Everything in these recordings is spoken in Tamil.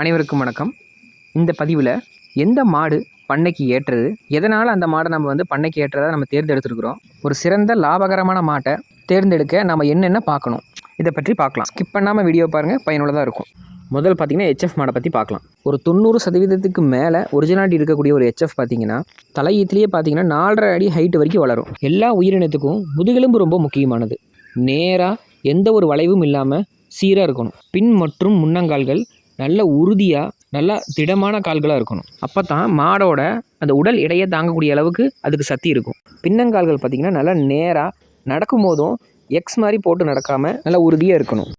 அனைவருக்கும் வணக்கம். இந்த பதிவில் எந்த மாடு பண்ணைக்கு ஏற்றது எதனால் அந்த மாடை நம்ம வந்து பண்ணைக்கு ஏற்றதாக நம்ம தேர்ந்தெடுத்துருக்குறோம் ஒரு சிறந்த லாபகரமான மாட்டை தேர்ந்தெடுக்க நம்ம என்னென்ன பார்க்கணும் இதை பற்றி பார்க்கலாம். ஸ்கிப் பண்ணாமல் வீடியோ பாருங்கள் பயனுள்ளதாக இருக்கும். முதல் பார்த்தீங்கன்னா ஹெச்எஃப் மாடை பற்றி பார்க்கலாம். ஒரு தொண்ணூறு சதவீதத்துக்கு மேலே ஒரிஜினாலிட்டி இருக்கக்கூடிய ஒரு ஹெச்எஃப் பார்த்தீங்கன்னா தலையீத்துலேயே பார்த்தீங்கன்னா நாலரை அடி ஹைட் வரைக்கும் வளரும். எல்லா உயிரினத்துக்கும் முதுகெலும்பு ரொம்ப முக்கியமானது. நேராக எந்த ஒரு வளைவும் இல்லாமல் சீராக இருக்கணும். பின் மற்றும் முன்னங்கால்கள் நல்ல உறுதியாக நல்லா திடமான கால்களாக இருக்கணும். அப்போ தான் மாடோட அந்த உடல் எடையை தாங்கக்கூடிய அளவுக்கு அதுக்கு சக்தி இருக்கும். பின்னங்கால்கள் பார்த்திங்கன்னா நல்லா நேராக நடக்கும் போதும் எக்ஸ் மாதிரி போட்டு நடக்காமல் நல்லா உறுதியாக இருக்கணும்.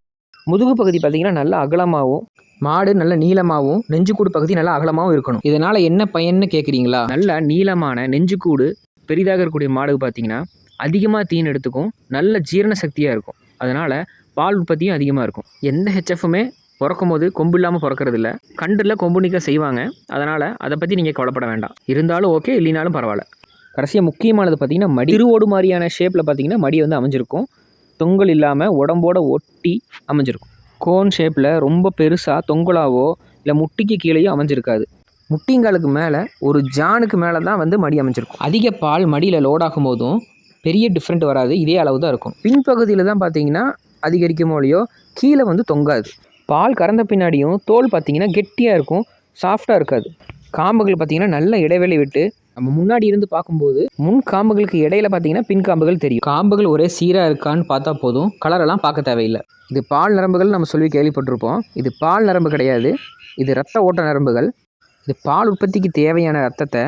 முதுகு பகுதி பார்த்திங்கன்னா நல்லா அகலமாகவும் மாடு நல்ல நீளமாகவும் நெஞ்சுக்கூடு பகுதி நல்லா அகலமாகவும் இருக்கணும். இதனால் என்ன பயன்னு கேட்குறீங்களா நல்ல நீளமான நெஞ்சுக்கூடு பெரிதாக இருக்கக்கூடிய மாடு பார்த்திங்கன்னா அதிகமாக தீன் எடுத்துக்கும் நல்ல ஜீரண சக்தியாக இருக்கும். அதனால் பால் உற்பத்தியும் அதிகமாக இருக்கும். எந்த ஹெச்எஃப்புமே பிறக்கும் போது கொம்பு இல்லாமல் பிறக்கிறது இல்லை கண்டில் கொம்பு நிற்க செய்வாங்க. அதனால் அதை பற்றி நீங்கள் கவலைப்பட வேண்டாம். இருந்தாலும் ஓகே இல்லைனாலும் பரவாயில்ல. கடைசியாக முக்கியமானது பார்த்திங்கன்னா மடி. திருவோடு மாதிரியான ஷேப்பில் பார்த்திங்கன்னா மடி வந்து அமைஞ்சிருக்கும். தொங்கல் இல்லாமல் உடம்போட ஒட்டி அமைஞ்சிருக்கும். கோன் ஷேப்பில் ரொம்ப பெருசாக தொங்கலாவோ இல்லை முட்டிக்கு கீழேயோ அமைஞ்சிருக்காது. முட்டிங்காலுக்கு மேலே ஒரு ஜானுக்கு மேலே தான் வந்து மடி அமைஞ்சிருக்கும். அதிக பால் மடியில் லோடாகும் போதும் பெரிய டிஃப்ரெண்ட் வராது. இதே அளவு தான் இருக்கும். பின்பகுதியில் தான் பார்த்தீங்கன்னா அதிகரிக்குமோ இல்லையோ கீழே வந்து தொங்காது. பால் கறந்த பின்னாடியும் தோல் பார்த்தீங்கன்னா கெட்டியாக இருக்கும் சாஃப்டாக இருக்காது. காம்புகள் பார்த்தீங்கன்னா நல்ல இடைவெளி விட்டு நம்ம முன்னாடி இருந்து பார்க்கும்போது முன் காம்புகளுக்கு இடையில பார்த்தீங்கன்னா பின் காம்புகள் தெரியும். காம்புகள் ஒரே சீராக இருக்கான்னு பார்த்தா போதும் கலரெல்லாம் பார்க்க தேவையில்லை. இது பால் நரம்புகள் நம்ம சொல்லி கேள்விப்பட்டிருப்போம். இது பால் நரம்பு கிடையாது இது ரத்த ஓட்ட நரம்புகள். இது பால் உற்பத்திக்கு தேவையான ரத்தத்தை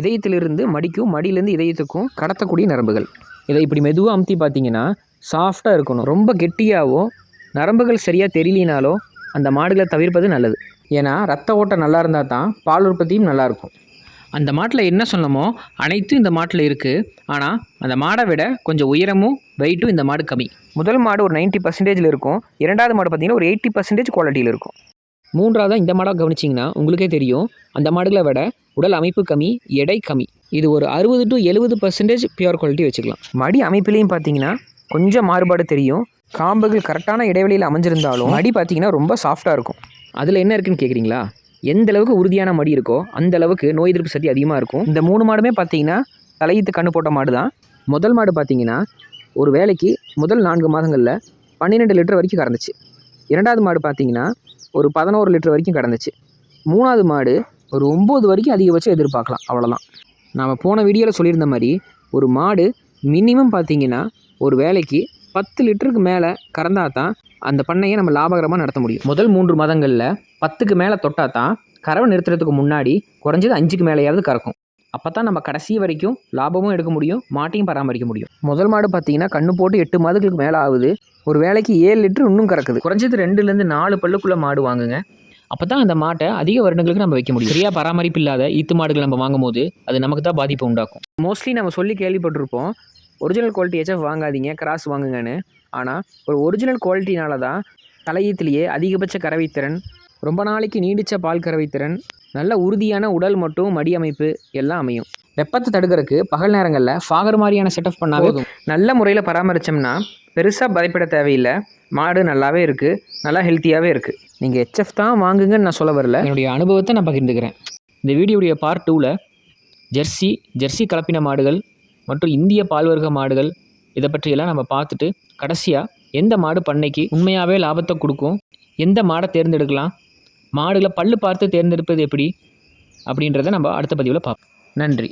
இதயத்திலிருந்து மடிக்கும் மடியிலேருந்து இதயத்துக்கும் கடத்தக்கூடிய நரம்புகள். இதை இப்படி மெதுவாக அமுத்தி பார்த்தீங்கன்னா சாஃப்டாக இருக்கணும். ரொம்ப கெட்டியாகவும் நரம்புகள் சரியாக தெரியலினாலோ அந்த மாடுகளை தவிர்ப்பது நல்லது. ஏன்னா ரத்த ஓட்டம் நல்லா இருந்தால் தான் பால் உற்பத்தியும் நல்லாயிருக்கும் அந்த மாட்டில் என்ன சொன்னமோ அனைத்தும் இந்த மாட்டில் இருக்குது ஆனால் அந்த மாடை விட கொஞ்சம் உயரமும் வெயிட்டும் இந்த மாடு கம்மி. முதல் மாடு ஒரு 90% பர்சன்டேஜில் இருக்கும். இரண்டாவது மாடு பார்த்திங்கன்னா ஒரு எயிட்டி பர்சன்டேஜ் குவாலிட்டியில் இருக்கும். மூன்றாவதாக இந்த மாடாக கவனிச்சிங்கன்னா உங்களுக்கே தெரியும். அந்த மாடுகளை விட உடல் அமைப்பு கம்மி எடை கம்மி. இது ஒரு அறுபது டு எழுபது பர்சன்டேஜ் பியூர் குவாலிட்டி வச்சுக்கலாம். மடி அமைப்புலேயும் பார்த்தீங்கன்னா கொஞ்சம் மாறுபாடு தெரியும். காம்புகள் கரெக்டான இடைவெளியில் அமைஞ்சிருந்தாலும் மடி பார்த்தீங்கன்னா ரொம்ப சாஃப்டாக இருக்கும். அதில் என்ன இருக்குன்னு கேட்குறீங்களா எந்த அளவுக்கு உறுதியான மடி இருக்கோ அந்த அளவுக்கு நோய் எதிர்ப்பு சக்தி அதிகமாக இருக்கும். இந்த மூணு மாடுமே பார்த்தீங்கன்னா தலையீத்து கண்ணு போட்ட மாடு தான் முதல் மாடு பார்த்தீங்கன்னா ஒரு வேலைக்கு முதல் நான்கு மாதங்களில் பன்னிரெண்டு லிட்டர் வரைக்கும் கறந்துச்சு. இரண்டாவது மாடு பார்த்தீங்கன்னா ஒரு பதினோரு லிட்டர் வரைக்கும் கடந்துச்சு. மூணாவது மாடு ஒரு ஒம்பது வரைக்கும் அதிகபட்சம் எதிர்பார்க்கலாம். அவ்வளோதான் நாம் போன வீடியோவில் சொல்லியிருந்த மாதிரி ஒரு மாடு மினிமம் பார்த்தீங்கன்னா ஒரு வேலைக்கு பத்து லிட்டருக்கு மேலே கறந்தால் தான் அந்த பண்ணையை நம்ம லாபகரமாக நடத்த முடியும். முதல் மூன்று மாதங்களில் பத்துக்கு மேலே தொட்டால் தான் கறவை நிறுத்துறதுக்கு முன்னாடி குறைஞ்சது அஞ்சுக்கு மேலேயாவது கறக்கும். அப்போ தான் நம்ம கடைசி வரைக்கும் லாபமும் எடுக்க முடியும் மாட்டையும் பராமரிக்க முடியும். முதல் மாடு பார்த்தீங்கன்னா கண்ணு போட்டு எட்டு மாதங்களுக்கு மேலே ஆகுது. ஒரு வேலைக்கு ஏழு லிட்டர் இன்னும் கறக்குது. குறைஞ்சது ரெண்டுலேருந்து நாலு பல்லுக்குள்ளே மாடு வாங்குங்க. அப்போ தான் அந்த மாட்டை அதிக வருடங்களுக்கு நம்ம வைக்க முடியும். சரியாக பராமரிப்பு இல்லாத ஈத்து மாடுகள் நம்ம வாங்கும் போது அது நமக்கு தான் பாதிப்பு உண்டாக்கும். மோஸ்ட்லி நம்ம சொல்லி கேள்விப்பட்டிருப்போம் ஒரிஜினல் குவாலிட்டி ஹெச்எஃப் வாங்காதீங்க கிராஸ் வாங்குங்கன்னு. ஆனால் ஒரு ஒரிஜினல் குவாலிட்டினால தான் தலையீத்திலேயே அதிகபட்ச கறவைத்திறன் ரொம்ப நாளைக்கு நீடித்த பால் கறவைத்திறன் நல்ல உறுதியான உடல் மற்றும் மடி அமைப்பு எல்லாம் அமையும். வெப்பத்தை தடுக்கிறதுக்கு பகல் நேரங்களில் ஃபாகர் மாதிரியான செட்டப் பண்ணாவே. நல்ல முறையில் பராமரித்தோம்னா பெருசாக பயப்பட தேவையில்லை. மாடு நல்லாவே இருக்குது நல்லா ஹெல்த்தியாகவே இருக்குது நீங்கள் ஹெச்எஃப் தான் வாங்குங்கன்னு நான் சொல்ல வரல. என்னுடைய அனுபவத்தை நான் பகிர்ந்துக்கிறேன். இந்த வீடியோடைய பார்ட் டூவில் ஜெர்சி ஜெர்சி கலப்பின மாடுகள் மற்றும் இந்திய பால்வர்க்க மாடுகள் இதை பற்றியெல்லாம் நம்ம பார்த்துட்டு கடைசியாக எந்த மாடு பண்ணைக்கு உண்மையாகவே லாபத்தை கொடுக்கும்? எந்த மாடை தேர்ந்தெடுக்கலாம்? மாடுகளை பல்லு பார்த்து தேர்ந்தெடுப்பது எப்படி? அப்படின்றத நம்ம அடுத்த பதிவில் பார்ப்போம். நன்றி.